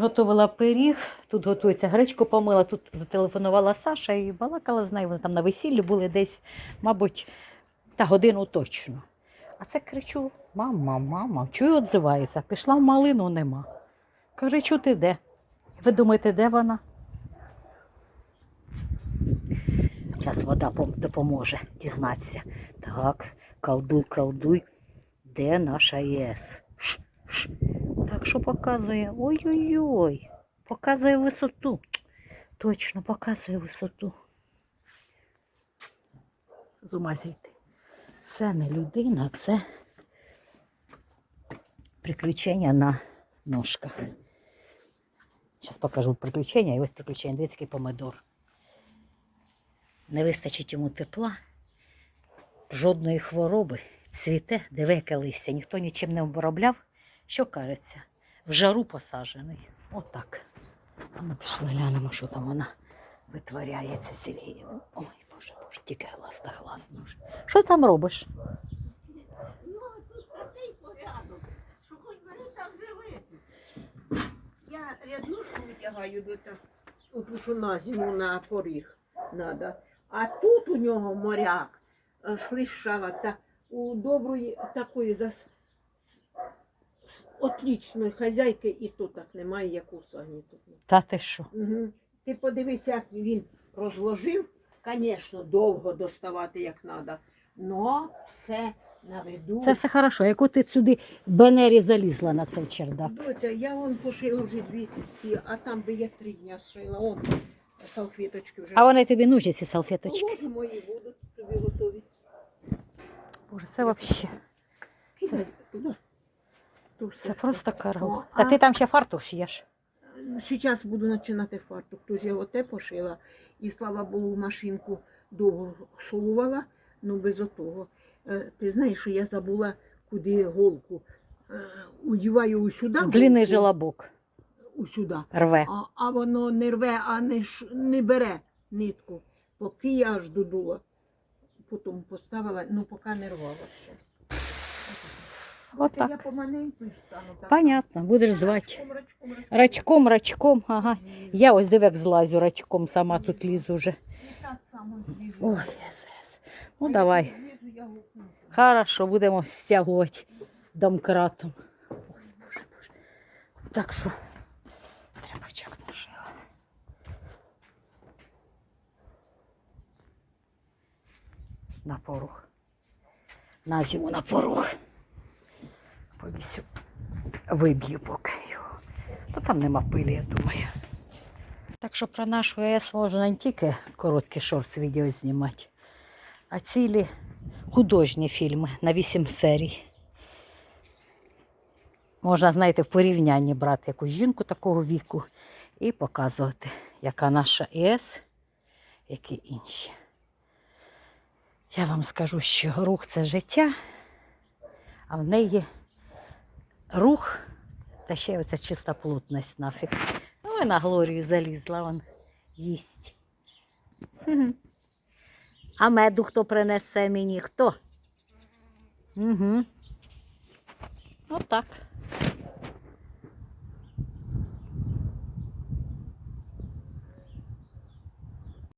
Готувала пиріг, тут готується гречку помила, тут зателефонувала Саша і балакала з нею. Вони там на весіллі були десь, мабуть, та годину точно. А це кричу: мама, мама, чую, відзивається. Пішла в малину, нема. Каже, чу ти де? Ви думаєте, де вона? Зараз вода допоможе дізнатися. Так, колдуй, колдуй. Де наша ЄС? Ш, ш. Так що показує? Ой-ой-ой. Показує висоту. Точно показує висоту. З ума зійти. Це не людина, це приключення на ножках. Зараз покажу приключення. І ось приключення. Дивіться, який помидор. Не вистачить йому тепла, жодної хвороби, цвіте, диви, яке листя, ніхто нічим не обробляв. Що кажеться? В жару посаджений. Отак. Ми пішли глянемо, що там вона витворяється Сергієва. Ой, боже, боже, тільки глаз та глаз дуже. Що там робиш? Ну, тут такий порядок, що хоч бери там живи. Я рядушку витягаю до цього, оту, що на зиму на поріг надо. А тут у нього моряк е, слишала та у доброї такої зас... отлічної хазяйки і то так немає, як у Сані тут. Та ти що? Угу. Ти подивись, як він розложив. Звісно, довго доставати як треба. Но все на виду. Це все хорошо. Яку ти сюди Бенері залізла на цей чердак? Доця, я вон пошила вже дві, ті, а там би я три дня шила. Он салфеточки вже. А вони тобі нужні, ці салфеточки. Положи мої будуть тобі готові. Боже, це взагалі. Кидай туди. Тут Це просто караул. О, Та а- ти там ще фартух шиєш. Зараз буду починати фартук. Тож я оте пошила. І слава Богу, машинку довго солувала, ну без отого. Е, Ти знаєш, що я забула, куди голку. Е, Удіваю усюди. Длинний желобок Усюди. рве. А, а воно не рве, а не, ш, не бере нитку. Поки я аж додула. Потім поставила, ну поки не рвало ще. Я і так. Понятно, будеш звати. Рачком, рачком, ага. Я ось диви, як злазю рачком, сама тут лізу вже. Ой, єс. Ну давай. Хорошо, будемо стягувати домкратом. Ой, боже, боже. Так що тряпочок нажила. На порох. На зиму на порох. Повісю. Виб'ю поки його. Та там нема пилі, я думаю. Так що про нашу ЕС можна не тільки короткі шорт відео знімати, а цілі художні фільми на 8 серій. Можна, знаєте, в порівнянні брати якусь жінку такого віку і показувати, яка наша ЄС, які інші. Я вам скажу, що рух це життя, а в неї рух та ще оця чиста плотність нафіг. Ой, на Глорію залізла, вон їсть. А меду хто принесе мені? Хто? Угу. Отак.